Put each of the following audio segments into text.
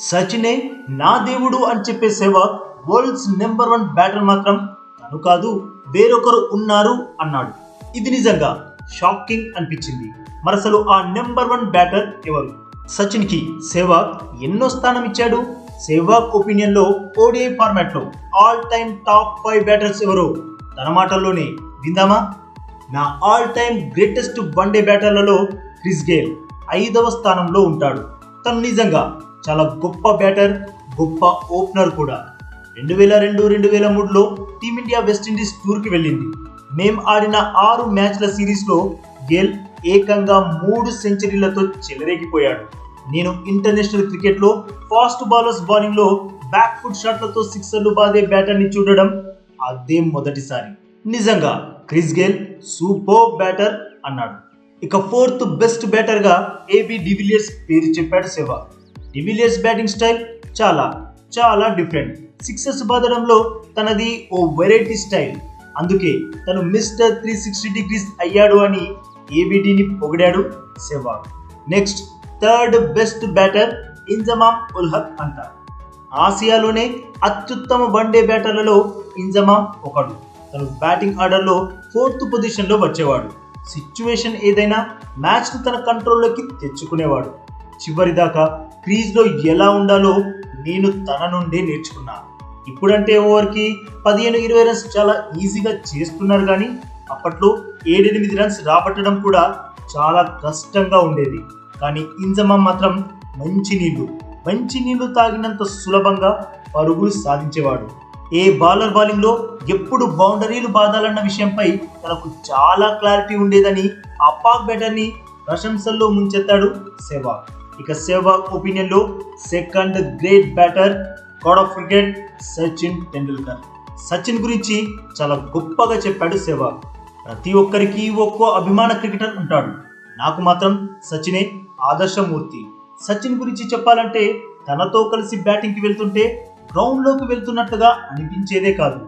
సచినే నా దేవుడు అని చెప్పే Sehwag world's number one batter మాత్రం తను కాదు వేరొకరు ఉన్నారు అన్నాడు. ఇది నిజంగా షాకింగ్ అనిపించింది. మరసలు ఆ నెంబర్ వన్ బ్యాటర్ ఎవరు? సచిన్కి సెహ్వాగ్ ఎన్నో స్థానం ఇచ్చాడు. సెహ్వాగ్ ఒపీనియన్లో ఓడిఐ ఫార్మాట్లో all time top five batters ఎవరు? తన మాటల్లోనే విందామా? నా all time greatest one day బ్యాటర్లలో Chris Gayle ఐదవ స్థానంలో ఉంటాడు. తను నిజంగా చాలా గొప్ప బ్యాటర్ గొప్ప ఓపెనర్ కూడా. రెండు వేల రెండు రెండు వేల మూడులో టీమిండియా వెస్టిండీస్ టూర్కి వెళ్ళింది. మేం ఆడిన ఆరు మ్యాచ్ల సిరీస్లో గేల్ ఏకంగా మూడు సెంచరీలతో చెలరేగిపోయాడు. నేను ఇంటర్నేషనల్ క్రికెట్లో ఫాస్ట్ బౌలర్స్ బౌలింగ్లో బ్యాక్ ఫుట్ షాట్లతో సిక్సర్లు బాదే బ్యాటర్ని చూడడం అదే మొదటిసారి. నిజంగా క్రిస్ గేల్ సూపర్ బ్యాటర్ అన్నాడు. ఇక ఫోర్త్ బెస్ట్ బ్యాటర్గా ఏబీ ఏబి డివిలియర్స్ పేరు చెప్పాడు సెవాగ్ డివిలియర్స్ బ్యాటింగ్ స్టైల్ చాలా చాలా డిఫరెంట్. సిక్సెస్ బాదడంలో తనది ఓ వెరైటీ స్టైల్. అందుకే తను మిస్టర్ త్రీ సిక్స్టీ డిగ్రీస్ అయ్యాడు అని ఏబిడిని పొగిడాడు Sehwag next third best batter Inzamam ul Haq అంటారు ఆసియాలోనే అత్యుత్తమ వన్డే బ్యాటర్లలో ఇంజమామ్ ఒకడు. తను బ్యాటింగ్ ఆర్డర్లో ఫోర్త్ పొజిషన్లో వచ్చేవాడు. సిచ్యువేషన్ ఏదైనా మ్యాచ్ను తన కంట్రోల్లోకి తెచ్చుకునేవాడు. చివరిదాకా క్రీజ్లో ఎలా ఉండాలో నేను తన నుండే నేర్చుకున్నా. ఇప్పుడంటే ఓవర్కి పదిహేను ఇరవై రన్స్ చాలా ఈజీగా చేస్తున్నారు కానీ అప్పట్లో ఏడెనిమిది రన్స్ రాబట్టడం కూడా చాలా కష్టంగా ఉండేది. కానీ ఇంజమామ్ మాత్రం మంచి నీళ్ళు మంచి నీళ్ళు తాగినంత సులభంగా పరుగులు సాధించేవాడు. ఏ బౌలర్ బౌలింగ్లో ఎప్పుడు బౌండరీలు బాధాలన్న విషయంపై తనకు చాలా క్లారిటీ ఉండేదని ఆ పాక్ ప్రశంసల్లో ముంచెత్తాడు సెవాగ్ ఇక Sehwag ఒపీనియన్లో second great batter god of cricket Sachin Tendulkar Sachin గురించి చాలా గొప్పగా చెప్పాడు సెహ్వాగ్ ప్రతి ఒక్కరికి ఒక్కో అభిమాన క్రికెటర్ ఉంటాడు. నాకు మాత్రం సచినే ఆదర్శమూర్తి. సచిన్ గురించి చెప్పాలంటే తనతో కలిసి బ్యాటింగ్కి వెళ్తుంటే గ్రౌండ్లోకి వెళ్తున్నట్టుగా అనిపించేదే కాదు.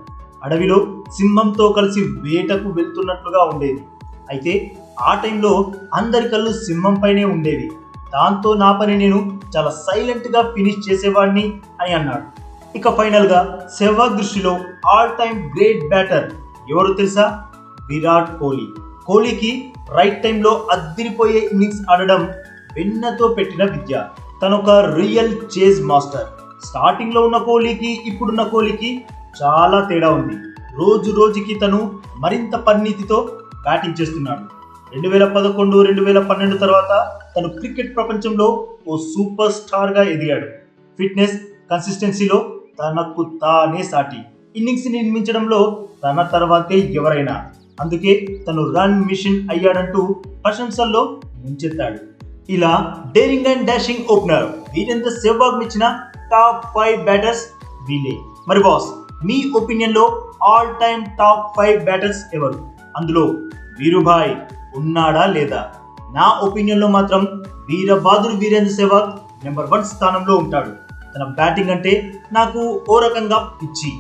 అడవిలో సింహంతో కలిసి వేటకు వెళ్తున్నట్లుగా ఉండేది. అయితే ఆ టైంలో అందరి కళ్ళు సింహంపైనే ఉండేవి. దాంతో నా పని నేను చాలా సైలెంట్గా ఫినిష్ చేసేవాడిని అని అన్నాడు. ఇక ఫైనల్గా సెహ్వాగ్ దృష్టిలో ఆల్ టైమ్ గ్రేట్ బ్యాటర్ ఎవరు తెలుసా? విరాట్ కోహ్లీ. కోహ్లీకి రైట్ టైంలో అద్దిరిపోయే ఇన్నింగ్స్ ఆడడం వెన్నతో పెట్టిన విద్య. తనొక రియల్ చేజ్ మాస్టర్. స్టార్టింగ్లో ఉన్న కోహ్లీకి ఇప్పుడున్న కోహ్లీకి చాలా తేడా ఉంది. రోజు రోజుకి తను మరింత పరిణితితో బ్యాటింగ్ చేస్తున్నాడు. రెండు వేల పదకొండు రెండు వేల పన్నెండు తర్వాత తను క్రికెట్ ప్రపంచంలో ఓ సూపర్ స్టార్గా ఎదిగాడు. ఫిట్నెస్ కన్సిస్టెన్సీలో తనకు తానే సాటి. ఇన్నింగ్స్ నిర్మించడంలో తన తర్వాతే ఎవరైనా. అందుకే తను రన్ మిషన్ అయ్యాడంటూ ప్రశంసల్లో ముంచెత్తాడు. ఇలా daring and dashing opener Virender Sehwag ఇచ్చిన టాప్ ఫైవ్ బ్యాటర్స్ వీలే మరి బాస్ మీ ఒపీనియన్లో all time top five batters ఎవరు? అందులో వీరుభాయ్ ఉన్నాడా లేదా? నా ఒపీనియన్లో మాత్రం వీరబాదురు వీరేంద్ర సెహ్వాగ్ నెంబర్ వన్ స్థానంలో ఉంటాడు. తన బ్యాటింగ్ అంటే నాకు ఓ రకంగా పిచ్చి.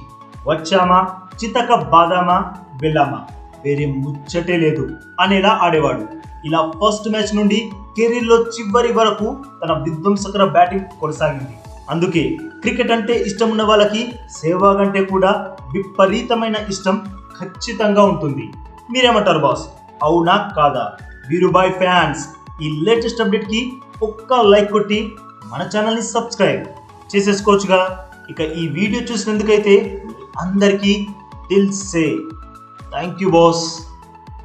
వచ్చామా? చితక బాదామా? వెళ్ళామా? వేరే ముచ్చటే లేదు. అనేలా ఆడేవాడు. ఇలా ఫస్ట్ మ్యాచ్ నుండి కెరీర్లో చివరి వరకు తన విధ్వంసకర బ్యాటింగ్ కొనసాగింది. అందుకే క్రికెట్ అంటే ఇష్టం ఉన్న వాళ్ళకి సేవాగ్ అంటే కూడా విపరీతమైన ఇష్టం ఖచ్చితంగా ఉంటుంది. మీరేమంటారు బాస్? అవునా కాదా? వీరుబాయ్ ఫ్యాన్స్. ఈ లేటెస్ట్ అప్డేట్కి ఒక్క లైక్ కొట్టి మన ఛానల్ని సబ్స్క్రైబ్ చేసేసుకోవచ్చుగా. ఇక ఈ వీడియో చూసినందుకైతే అందరికీ దిల్సే థ్యాంక్ యూ బాస్.